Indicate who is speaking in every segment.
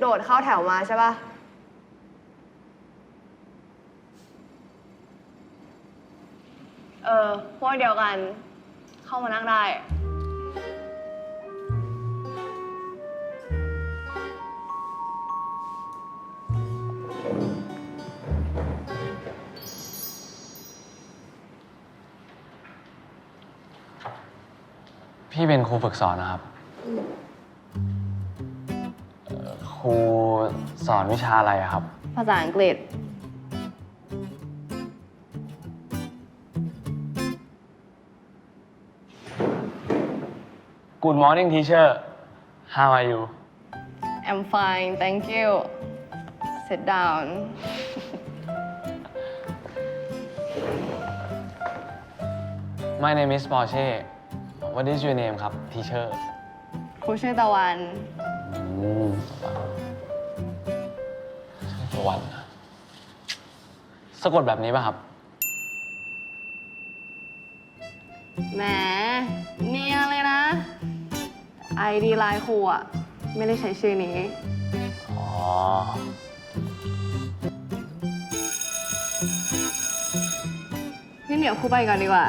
Speaker 1: โดดเข้าแถวมาใช่ปะเออพวกเดียวกัน เข้ามานั่งได้
Speaker 2: พี่เป็นครูฝึกสอนนะครับอ่อ ครูสอนวิชาอะไรอะครับ
Speaker 1: ภาษาอังกฤษ
Speaker 2: Good morning teacher How are you
Speaker 1: I'm fine thank you sit down
Speaker 2: My name is Porsche What is your name ครับ teacher
Speaker 1: ครูชื่อตะวัน
Speaker 2: อืมตะวันนะสะกดแบบนี้ป่ะครับ
Speaker 1: แหมเนียนเลยนะ ไอดีไลน์ครูอะไม่ได้ใช้ชื่อนี้
Speaker 2: อ๋อ
Speaker 1: งั้นเดี๋ยวครูไปก่อนดีกว่า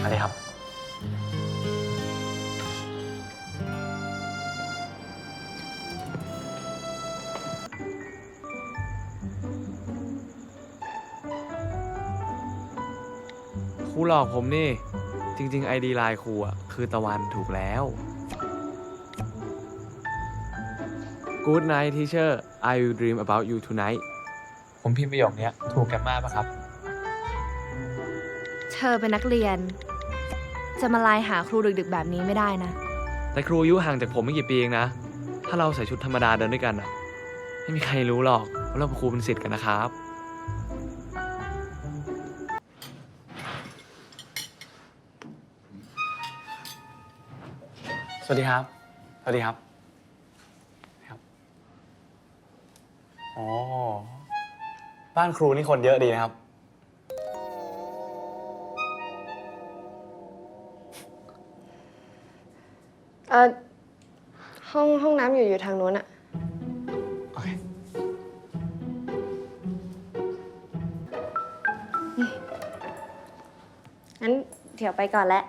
Speaker 2: สวัสดีครับ
Speaker 3: รูหลอกผมนี่ จริงๆ ID ไลน์ครูอะ คือตะวันถูกแล้ว Good night teacher I will dream about you tonight ผมพิมพ์ประโยคเนี้ยถูกกันมากปะครับ
Speaker 4: เธอเป็นนักเรียน จะมาไลน์หาครูดึกๆแบบนี้ไม่ได้นะ
Speaker 3: แต่ครูอายุห่างจากผมไม่กี่ปีเองนะ ถ้าเราใส่ชุดธรรมดาเดินด้วยกันอะ ไม่มีใครรู้หรอกว่าเราเป็นครูเป็นศิษย์กันนะครับ
Speaker 2: สวัสดีครับ สวัสดีครับ ครับ อ๋อ บ้านครูนี่คนเยอะดีนะครับ
Speaker 1: เออห้องห้องน้ำอยู่อยู่ทางนู้นอะ
Speaker 2: โอเค
Speaker 4: งั้นเดี๋ยวไปก่อนแหละ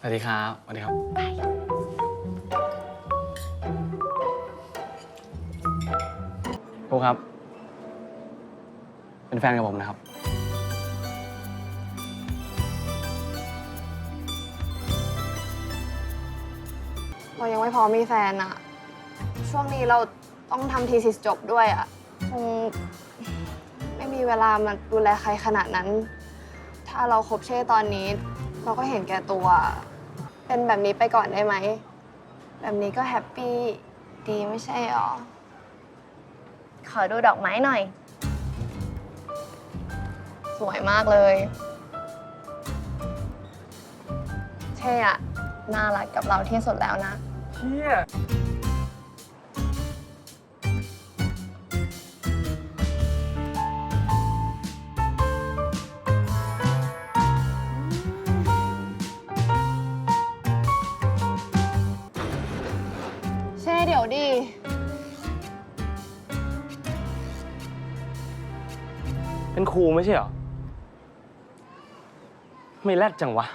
Speaker 2: สวัสดีครับสวัสดีครับ ครูครับ เป็นแฟนกับผมนะครับ
Speaker 1: เรายังไม่พร้อมมีแฟนอะช่วงนี้เราต้องทำทีสิสจบด้วยอะคงไม่มีเวลามาดูแลใครขนาดนั้น ถ้าเราคบเช่ตอนนี้ เราก็เห็นแก่ตัว เป็นแบบนี้ไปก่อนได้ไหม แบบนี้ก็แฮปปี้ดีไม่ใช่หรอ
Speaker 4: ขอดูดอกไม้หน่อย
Speaker 1: สวยมากเลยเช่อะน่ารักกับเราที่สุดแล้วนะ
Speaker 3: เชี่ย
Speaker 1: เดี๋ยวดี
Speaker 2: เป็นครูไม่ใช่เหรอ ไม่แรดจังวะ